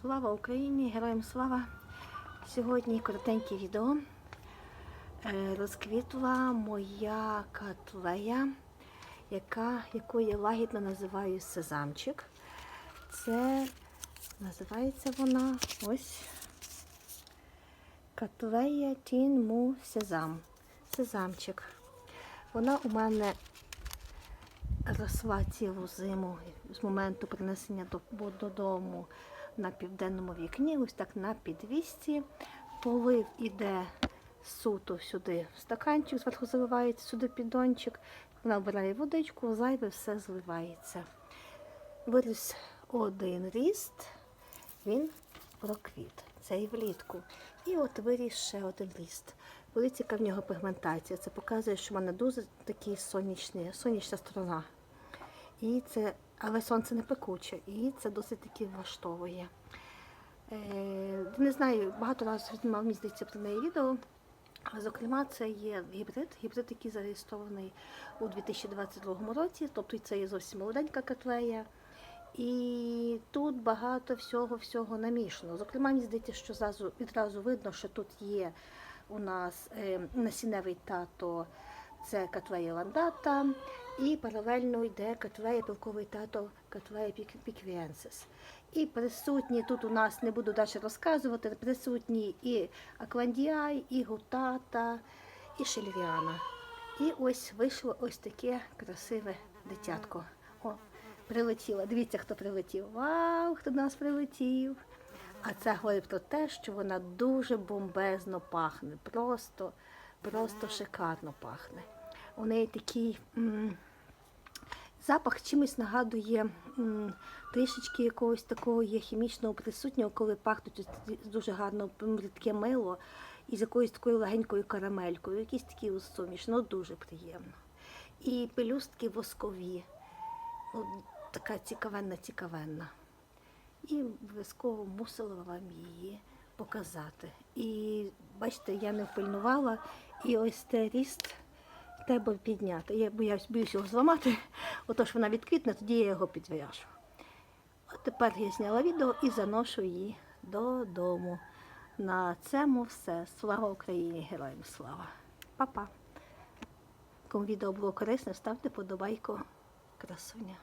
Слава Україні! Героям слава! Сьогодні коротеньке відео. Е, Розквітла моя котлея, яка, яку я лагідно називаю сезамчик. Це називається вона ось котлея Тінму Сезам. Сезамчик. Вона у мене росла цілу зиму з моменту принесення до- додому на південному вікні, ось так на підвісці. Полив іде суто сюди в стаканчик, зверху заливається сюди піддончик. Вона вбирає водичку, зайве все зливається. Виріс один ріст, він проквіт. Це і влітку. І от виріс ще один ріст. Подивіться, яка в нього пігментація. Це показує, що в мене дуже такий сонячний, сонячна сторона. І це, але сонце не пекуче, і це досить таки влаштовує. Е, не знаю, багато разів знімав, мені здається, про неї відео. Але, зокрема, це є гібрид, гібрид, який зареєстрований у 2022 році, тобто це є зовсім молоденька котлея. І тут багато всього-всього намішано. Зокрема, мені здається, що зразу, відразу видно, що тут є у нас е, насінневий тато, це котлея ландата, і паралельно йде котлея пілковий тато, котлея піквіенсис. І присутні тут у нас, не буду далі розказувати, присутні і аквандіай, і гутата, і шельвіана. І ось вийшло ось таке красиве дитятко. О, прилетіла. Дивіться, хто прилетів. Вау, хто до нас прилетів. А це говорить про те, що вона дуже бомбезно пахне. Просто, просто шикарно пахне. У неї такий м, запах чимось нагадує м, трішечки якогось такого є хімічного присутнього, коли пахнуть дуже гарно рідке мило і з якоюсь такою легенькою карамелькою. Якийсь такий суміш, ну дуже приємно. І пелюстки воскові. Ну, така цікавенна, цікавенна. І обов'язково мусила вам її показати. І бачите, я не впильнувала, і ось цей ріст треба підняти. Я боюсь, боюсь його зламати, отож вона відквітне, тоді я його підв'яжу. От тепер я зняла відео і заношу її додому. На цьому все. Слава Україні! Героям слава! Па-па! Кому відео було корисне, ставте подобайку красуня.